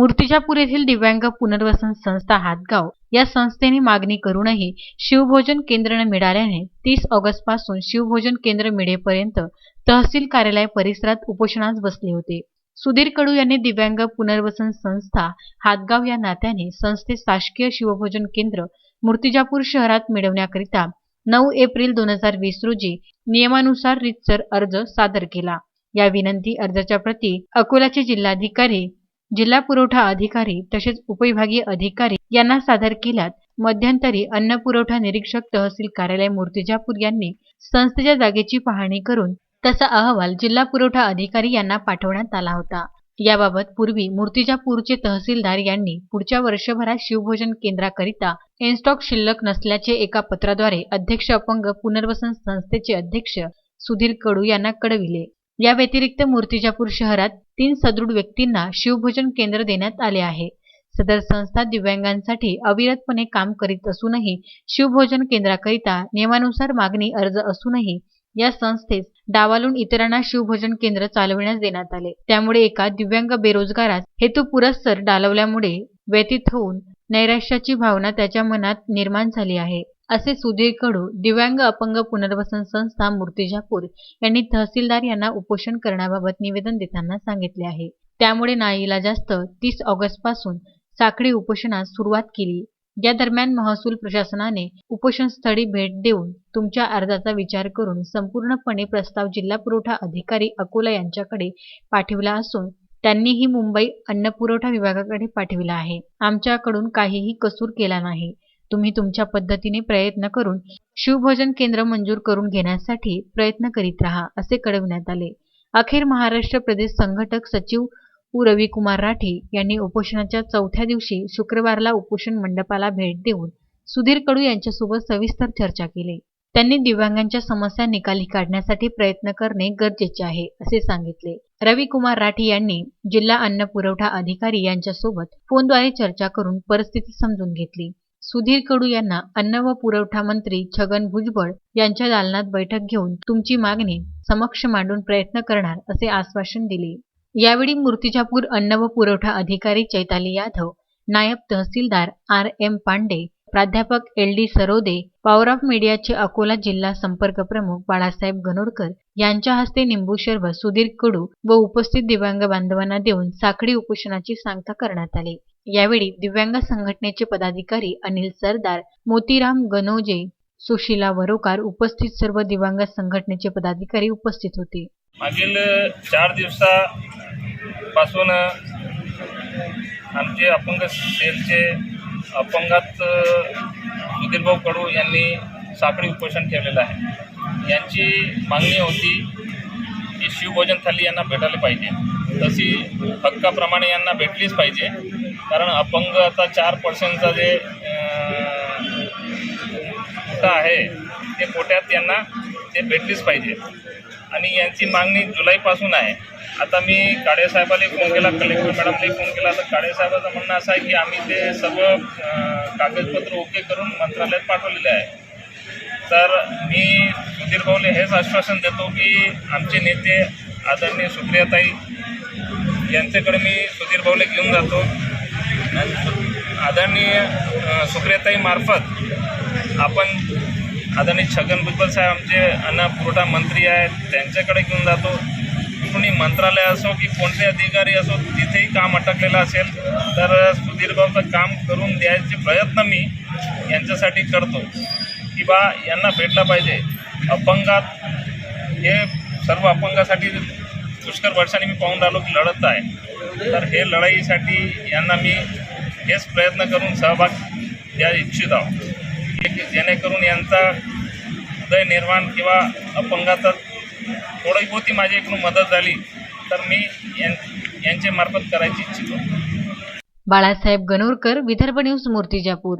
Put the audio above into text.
मूर्तिजापूर येथील दिव्यांग पुनर्वसन संस्था हातगाव या संस्थेने मागणी करूनही शिवभोजन केंद्र न मिळाल्याने तीस ऑगस्टपासून शिवभोजन केंद्र मिळेपर्यंत तहसील कार्यालय परिसरात उपोषणास बसले होते. सुधीर कडू यांनी दिव्यांग पुनर्वसन संस्था हातगाव या नात्याने संस्थेत शासकीय शिवभोजन केंद्र मूर्तिजापूर शहरात मिळवण्याकरिता नऊ एप्रिल दोन हजार वीस रोजी नियमानुसार रितसर अर्ज सादर केला. या विनंती अर्जाच्या प्रती अकोल्याचे जिल्हाधिकारी जिल्हा पुरवठा अधिकारी तसेच उपविभागीय अधिकारी यांना सादर केल्यात. मध्यंतरी अन्न पुरवठा निरीक्षक तहसील कार्यालय मूर्तिजापूर यांनी संस्थेच्या जागेची पाहणी करून तसा अहवाल जिल्हा पुरवठा अधिकारी यांना पाठवण्यात आला होता. याबाबत पूर्वी मूर्तिजापूरचे तहसीलदार यांनी पुढच्या वर्षभरात शिवभोजन केंद्राकरिता इन्स्टॉक शिल्लक नसल्याचे एका पत्राद्वारे अध्यक्ष अपंग पुनर्वसन संस्थेचे अध्यक्ष सुधीर कडू यांना कळविले. या व्यतिरिक्त मूर्तिजापूर शहरात तीन सदृढ व्यक्तींना शिवभोजन केंद्र देण्यात आले आहे. सदर संस्था दिव्यांगांसाठी अविरतपणे काम करीत असूनही शिवभोजन केंद्राकरिता नियमानुसार मागणी अर्ज असूनही या संस्थेस डावालून इतरांना शिवभोजन केंद्र चालविण्यास देण्यात आले. त्यामुळे एका दिव्यांग बेरोजगारास हेतू पुरस्सर डालवल्यामुळे व्यतीत होऊन नैराश्याची भावना त्याच्या मनात निर्माण झाली आहे. असे सुधीर कडू दिव्यांग अपंग पुनर्वसन संस्था मूर्तिजापूर यांनी तहसीलदार यांना उपोषण करण्याबाबत निवेदन देताना सांगितले आहे. त्यामुळे नाईलाजास्त तीस ऑगस्टपासून साखळी उपोषणास सुरुवात केली. या दरम्यान महसूल प्रशासनाने उपोषणस्थळी भेट देऊन तुमच्या अर्जाचा विचार करून संपूर्णपणे प्रस्ताव जिल्हा पुरवठा अधिकारी अकोला यांच्याकडे पाठविला असून त्यांनीही मुंबई अन्न पुरवठा विभागाकडे पाठविला आहे. आमच्याकडून काहीही कसूर केला नाही. तुम्ही तुमच्या पद्धतीने प्रयत्न करून शिवभोजन केंद्र मंजूर करून घेण्यासाठी प्रयत्न करीत राहा असे कळविण्यात आले. अखेर महाराष्ट्र प्रदेश संघटक सचिव उ रविकुमार राठी यांनी उपोषणाच्या चौथ्या दिवशी शुक्रवारला उपोषण मंडपाला भेट देऊन सुधीर कडू यांच्यासोबत सविस्तर चर्चा केली. त्यांनी दिव्यांगांच्या समस्या निकाली काढण्यासाठी प्रयत्न करणे गरजेचे आहे असे सांगितले. रविकुमार राठी यांनी जिल्हा अन्न पुरवठा अधिकारी यांच्यासोबत फोनद्वारे चर्चा करून परिस्थिती समजून घेतली. सुधीर कडू यांना अन्न व पुरवठा मंत्री छगन भुजबळ यांच्या दालनात बैठक घेऊन तुमची मागणी समक्ष मांडून प्रयत्न करणार असे आश्वासन दिले. यावेळी मूर्तिजापूर अन्न व पुरवठा अधिकारी चैताली यादव नायब तहसीलदार आर एम पांडे प्राध्यापक L D Sarode power of मीडियाचे अकोला जिल्हा संपर्क प्रमुख बाळासाहेब गणोरकर यांच्या हस्ते निंबू शरबत सुधीर कडू व उपस्थित दिव्यांग बांधवांना देऊन साखळी उपोषणाची सांगता करण्यात आली. यावेळी दिव्यांग संघटनेचे पदाधिकारी अनिल सरदार मोतीराम गनोजे सुशीला वरोकार उपस्थित सर्व दिव्यांग संघटनेचे पदाधिकारी उपस्थित होते. मागील चार दिवसापासून आमचे अपंग सेलचे अपंगात सुधीरभाऊ कडू यांनी साखळी उपोषण ठेवलेलं आहे. यांची मागणी होती की शिवभोजन थाली यांना भेटायला पाहिजे. तशी हक्काप्रमाणे यांना भेटलीच पाहिजे. कारण अपंग आता चार पर्सेंटचा जे कोटा आहे ते कोट्यात यांना ते भेटलीच पाहिजे. आणि यांची मागणी जुलैपासून आहे. आता मी काळेसाहेबाला फोन केला कलेक्टर मॅडमला फोन केला. तर काळेसाहेबाचं म्हणणं असं आहे की आम्ही ते सर्व कागदपत्र ओके करून मंत्रालयात पाठवलेले आहे. तर मी सुधीर भाऊले हेच आश्वासन देतो की आमचे नेते आदरणीय सुप्रियाताई यांच्याकडे मी सुधीर भाऊले घेऊन जातो. आदरणीय अं, मार्फत आपण आदरणीय छगन भुजबळ साहेब आमचे अन्न पुरवठा मंत्री आहेत त्यांच्याकडे घेऊन जातो. कुणी मंत्रालय असो की कोणते अधिकारी असो तिथेही काम अटकलेलं असेल तर सुधीरभाऊचं काम करून द्यायचे प्रयत्न मी यांच्यासाठी करतो. की बा यांना भेटला पाहिजे. अपंगात हे सर्व अपंगासाठी पुष्कळ वर्षांनी मी पाहून राहिलो की लढत आहे. तर हे लढाईसाठी यांना मी हेच प्रयत्न करून सहभाग द्या इच्छित आहोत. जेणेकरून यांचा उदयनिर्माण किंवा अपंगाचा थोडी होती माझ्या इकडून मदत झाली तर मी यांचे यांच्या मार्फत करायची इच्छितो. बाळासाहेब गणोरकर विदर्भ न्यूज मूर्तिजापूर.